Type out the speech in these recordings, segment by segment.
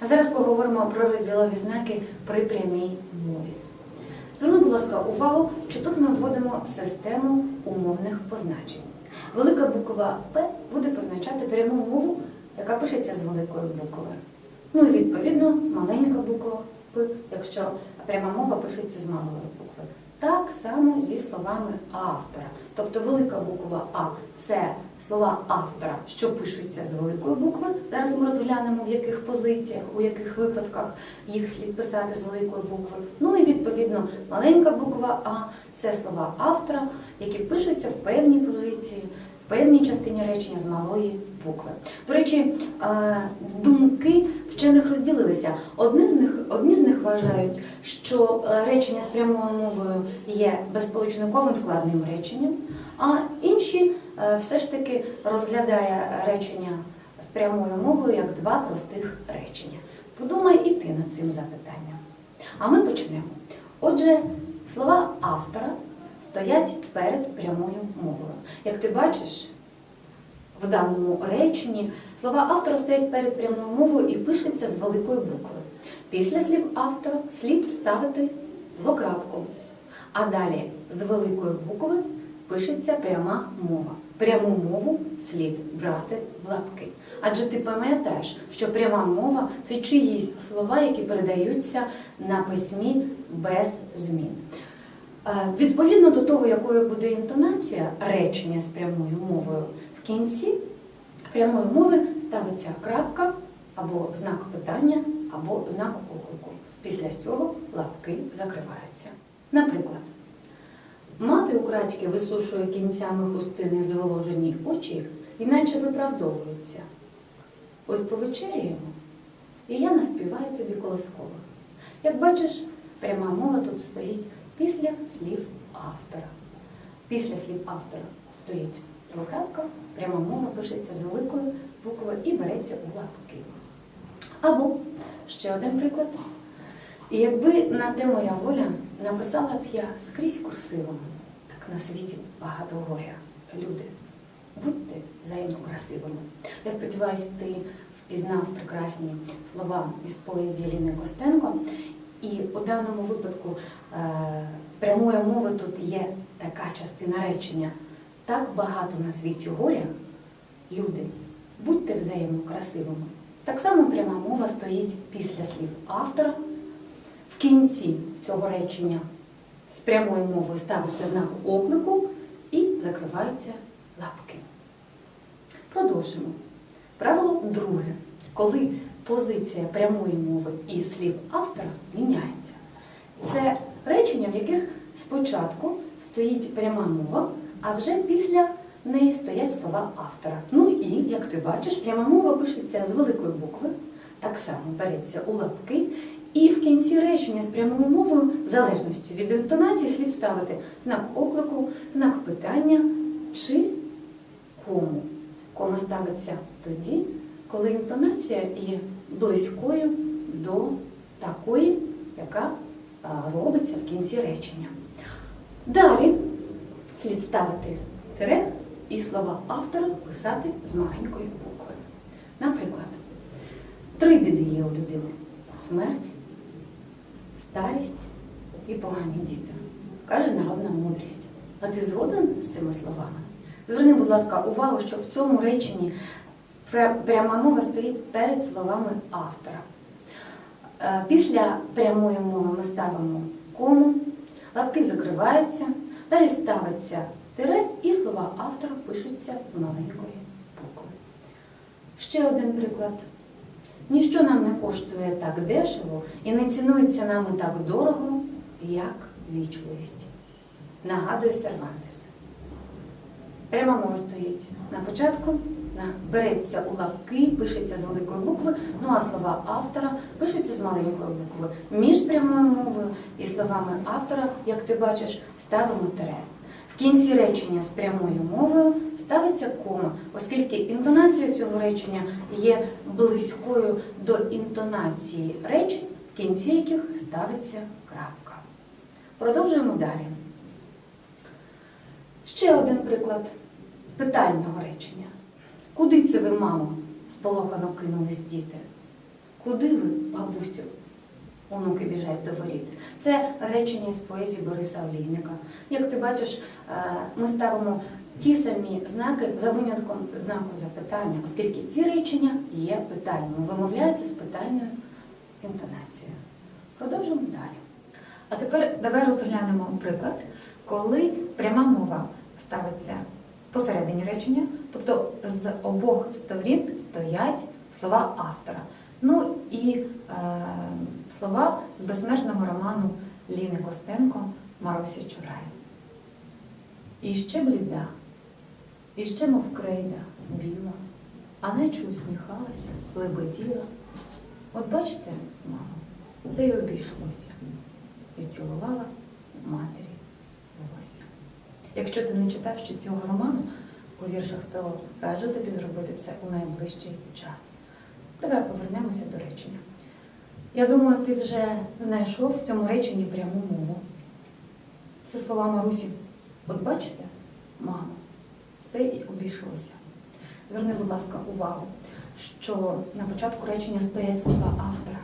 А зараз поговоримо про розділові знаки при прямій мові. Зверніть, будь ласка, увагу, що тут ми вводимо систему умовних позначень. Велика буква П буде позначати пряму мову, яка пишеться з великої букви. Ну і відповідно маленька буква П, якщо пряма мова пишеться з малої букви. Так само зі словами автора. Тобто велика буква А це слова автора, що пишуться з великої букви. Зараз ми розглянемо в яких позиціях, у яких випадках їх слід писати з великої букви. Ну і відповідно маленька буква А це слова автора, які пишуться в певній позиції, в певній частині речення з малої букви. До речі, е, думки вчених розділилися. Одні з них, одні з них вважають, що е, речення з прямою мовою є безполучниковим складним реченням, а інші е, все ж таки розглядає речення з прямою мовою як два простих речення. Подумай і ти над цим запитанням. А ми почнемо. Отже, слова автора стоять перед прямою мовою. Як ти бачиш, в даному реченні слова автора стоять перед прямою мовою і пишуться з великої букви. Після слів автора слід ставити двокрапку. А далі з великої букви пишеться пряма мова. Пряму мову слід брати в лапки. Адже ти пам'ятаєш, що пряма мова це чиїсь слова, які передаються на письмі без змін. Е, Відповідно до того, якою буде інтонація речення з прямою мовою, кінці прямої мови ставиться крапка або знак питання, або знак оклику. Після цього лапки закриваються. Наприклад, мати украдьки висушує кінцями хустини зволожені очі, іначе виправдовується. Ось повечеряємо, і я наспіваю тобі колосково. Як бачиш, пряма мова тут стоїть після слів автора. Після слів автора стоїть двокрапка, пряма мова пишеться з великої букви і береться у лапки. Або ще один приклад. І якби на те моя воля написала б я скрізь курсивом, так на світі багато горя. Люди, будьте взаємно красивими. Я сподіваюся, ти впізнав прекрасні слова із поезії Ліни Костенко. І у даному випадку е, прямої мови тут є така частина речення. Так багато на світі горя, люди, будьте взаємно красивими. Так само пряма мова стоїть після слів автора. В кінці цього речення з прямою мовою ставиться знак оклику і закриваються лапки. Продовжимо. Правило друге. Коли позиція прямої мови і слів автора міняється. Це речення, в яких спочатку стоїть пряма мова, а вже після неї стоять слова автора. Ну і, як ти бачиш, пряма мова пишеться з великої букви, так само береться у лапки, і в кінці речення з прямою мовою, в залежності від інтонації, слід ставити знак оклику, знак питання чи кому. Кома ставиться тоді, коли інтонація є близькою до такої, яка робиться в кінці речення. Далі слід ставити тире і слова автора писати з маленької букви. Наприклад, три біди є у людини: смерть, старість і погані діти, каже народна мудрість. А ти згоден з цими словами? Зверни, будь ласка, увагу, що в цьому реченні пряма мова стоїть перед словами автора. Е, Після прямої мови ми ставимо кому, лапки закриваються, далі ставиться тире і слова автора пишуться з маленької букви. Ще один приклад. Ніщо нам не коштує так дешево і не цінується нами так дорого, як вічливість. Нагадує Сервантес. Пряма мова стоїть на початку, береться у лапки, пишеться з великої букви, ну а слова автора пишуться з маленької букви. Між прямою мовою і словами автора, як ти бачиш, ставимо тире. В кінці речення з прямою мовою ставиться кома, оскільки інтонація цього речення є близькою до інтонації речень, в кінці яких ставиться крапка. Продовжуємо далі. Ще один приклад питального речення. Куди це ви, мамо? сполохано кинулись діти. Куди ви, бабусю? Онуки біжать до воріт. Це речення з поезії Бориса Олійника. Як ти бачиш, е, ми ставимо ті самі знаки за винятком знаку запитання, оскільки ці речення є питальними, вимовляються з питальною інтонацією. Продовжимо далі. А тепер давай розглянемо приклад, коли пряма мова ставиться посередині речення, тобто з обох сторін стоять слова автора. Ну і е, слова з безсмертного роману Ліни Костенко Марусі Чурай. І ще бліда, і ще мов крейда біла, а нечу усміхалась, лебеділа. От бачите, мамо, все й обійшлося. І цілувала матері волосся. Якщо ти не читав ще цього роману у віршах, то раджу тобі зробити це у найближчий час. Давай повернемося до речення. Я думаю, ти вже знайшов в цьому реченні пряму мову. Це слова Марусі. От бачите, мамо, все і обійшлося. Зверни, будь ласка, увагу, що на початку речення стоять слова автора.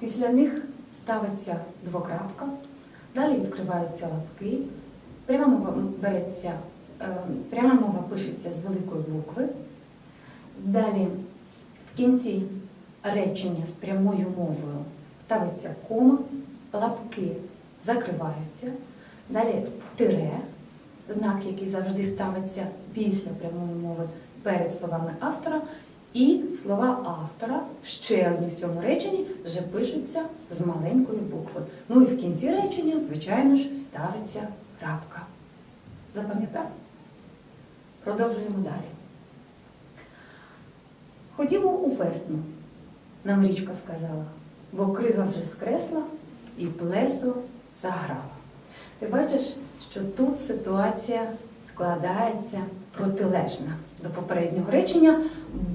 Після них ставиться двокрапка, далі відкриваються лапки, пряма мова береться, е, пряма мова пишеться з великої букви. Далі в кінці речення з прямою мовою ставиться кома, лапки закриваються, далі тире, знак, який завжди ставиться після прямої мови перед словами автора, і слова автора, ще одні в цьому реченні, вже пишуться з маленької букви. Ну і в кінці речення, звичайно ж, ставиться крапка. Запам'ятав? Продовжуємо далі. Ходімо у весну, нам річка сказала, бо крига вже скресла і плесо заграла. Ти бачиш, що тут ситуація складається протилежна до попереднього речення,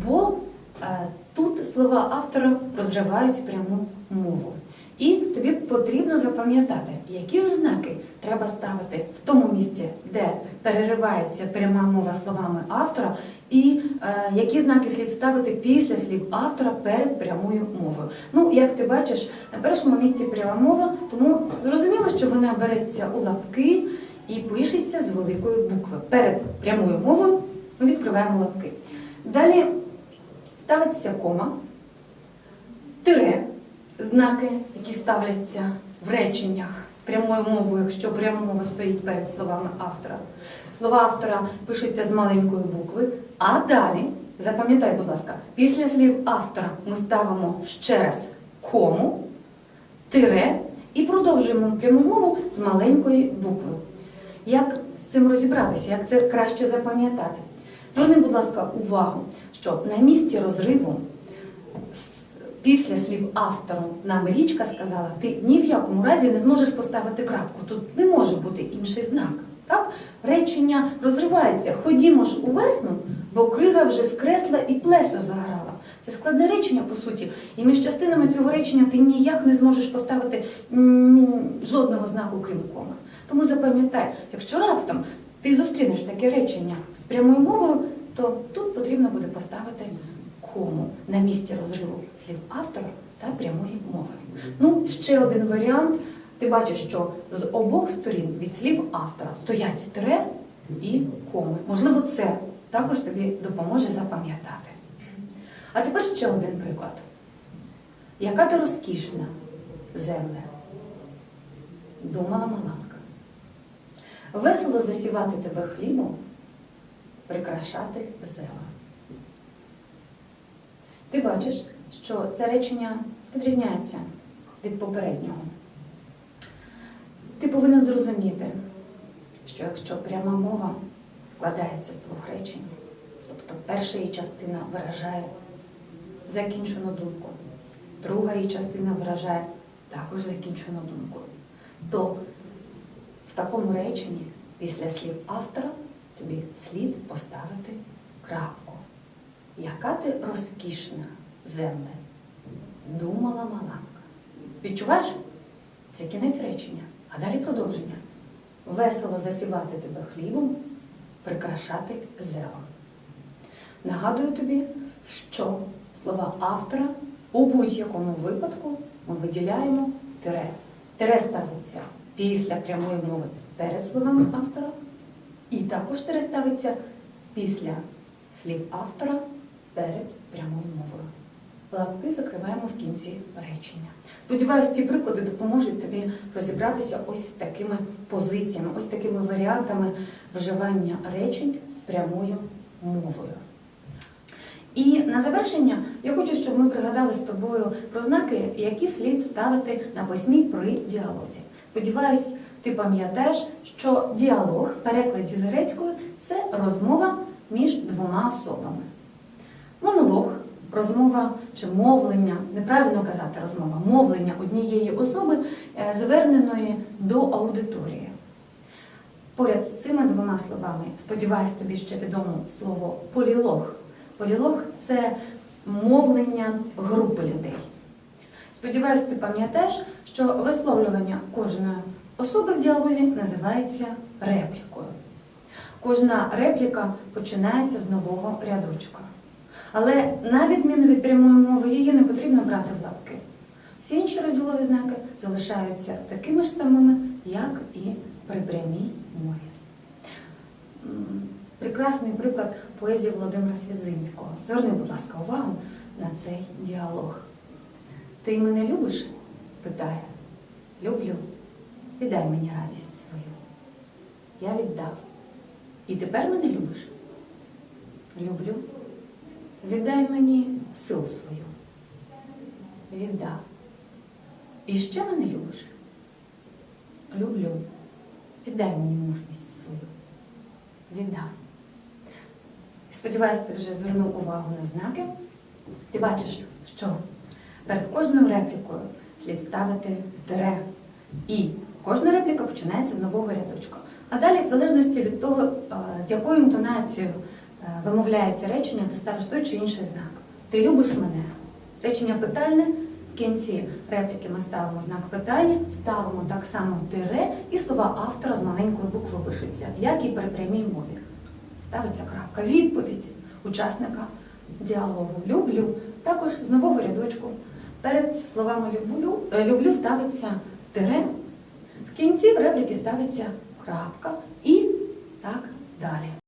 бо е, тут слова автора розривають пряму мову. І тобі потрібно запам'ятати, які ж знаки треба ставити в тому місці, де переривається пряма мова словами автора, і е, які знаки слід ставити після слів автора перед прямою мовою. Ну, як ти бачиш, на першому місці пряма мова, тому зрозуміло, що вона береться у лапки і пишеться з великої букви. Перед прямою мовою ми відкриваємо лапки. Далі ставиться кома, тире, знаки, які ставляться в реченнях з прямою мовою, якщо пряма мова стоїть перед словами автора. Слова автора пишуться з маленької букви, а далі, запам'ятай, будь ласка, після слів автора ми ставимо ще раз кому, тире і продовжуємо пряму мову з маленької букви. Як з цим розібратися, як це краще запам'ятати? Зверни, будь ласка, увагу, що на місці розриву після слів автору нам річка сказала, ти ні в якому разі не зможеш поставити крапку. Тут не може бути інший знак. Так? Речення розривається. Ходімо ж у весну, бо крига вже скресла і плесо заграла. Це складне речення, по суті, і між частинами цього речення ти ніяк не зможеш поставити жодного знаку, крім кома. Тому запам'ятай, якщо раптом ти зустрінеш таке речення з прямою мовою, то тут потрібно буде поставити кому на місці розриву слів автора та прямої мови. Ну, ще один варіант. Ти бачиш, що з обох сторін від слів автора стоять тире і коми. Можливо, це також тобі допоможе запам'ятати. А тепер ще один приклад. Яка ти розкішна земля? Думала Маланка. Весело засівати тебе хлібом, прикрашати зела. Ти бачиш, що це речення відрізняється від попереднього. Ти повинен зрозуміти, що якщо пряма мова складається з двох речень, тобто перша її частина виражає закінчену думку, друга її частина виражає також закінчену думку, то в такому реченні після слів автора тобі слід поставити крапку. Яка ти розкішна земля, думала Маланка. Відчуваєш? Це кінець речення, а далі продовження. Весело засівати тебе хлібом, прикрашати зелом. Нагадую тобі, що слова автора У будь-якому випадку ми виділяємо тире. Тире ставиться після прямої мови перед словами автора, і також тире ставиться після слів автора перед прямою мовою. Лапки закриваємо в кінці речення. Сподіваюсь, ці приклади допоможуть тобі розібратися ось такими позиціями, ось такими варіантами вживання речень з прямою мовою. І на завершення я хочу, щоб ми пригадали з тобою про знаки, які слід ставити на письмі при діалозі. Сподіваюсь, ти пам'ятаєш, що діалог в перекладі з грецької це розмова між двома особами. Монолог, розмова чи мовлення, неправильно казати розмова, мовлення однієї особи, е, зверненої до аудиторії. Поряд з цими двома словами, сподіваюсь, тобі ще відомо слово полілог. Полілог це мовлення групи людей. Сподіваюсь, ти пам'ятаєш, що висловлювання кожної особи в діалозі називається реплікою. Кожна репліка починається з нового рядочка. Але на відміну від прямої мови, її не потрібно брати в лапки. Всі інші розділові знаки залишаються такими ж самими, як і при прямій мові. Прекрасний приклад поезії Володимира Свідзинського. Зверни, будь ласка, увагу на цей діалог. Ти мене любиш? питає. Люблю. Віддай мені радість свою. Я віддав. І тепер мене любиш? Люблю. Віддай мені силу свою. Віддав. І ще мене любиш? Люблю. Віддай мені мужність свою. Віддав. Сподіваюсь, ти вже звернув увагу на знаки. Ти бачиш, що перед кожною реплікою слід ставити тире. І кожна репліка починається з нового рядочка. А далі, в залежності від того, е, з якою інтонацією вимовляється речення, ти ставиш той чи інший знак. Ти любиш мене. Речення питальне. В кінці репліки ми ставимо знак питання, ставимо так само тире, і слова автора з маленької букви пишуться, як і при прямій мові. Ставиться крапка. Відповідь учасника діалогу люблю. Також з нового рядочку. Перед словами люблю, е, люблю ставиться тире. В кінці репліки ставиться крапка і так далі.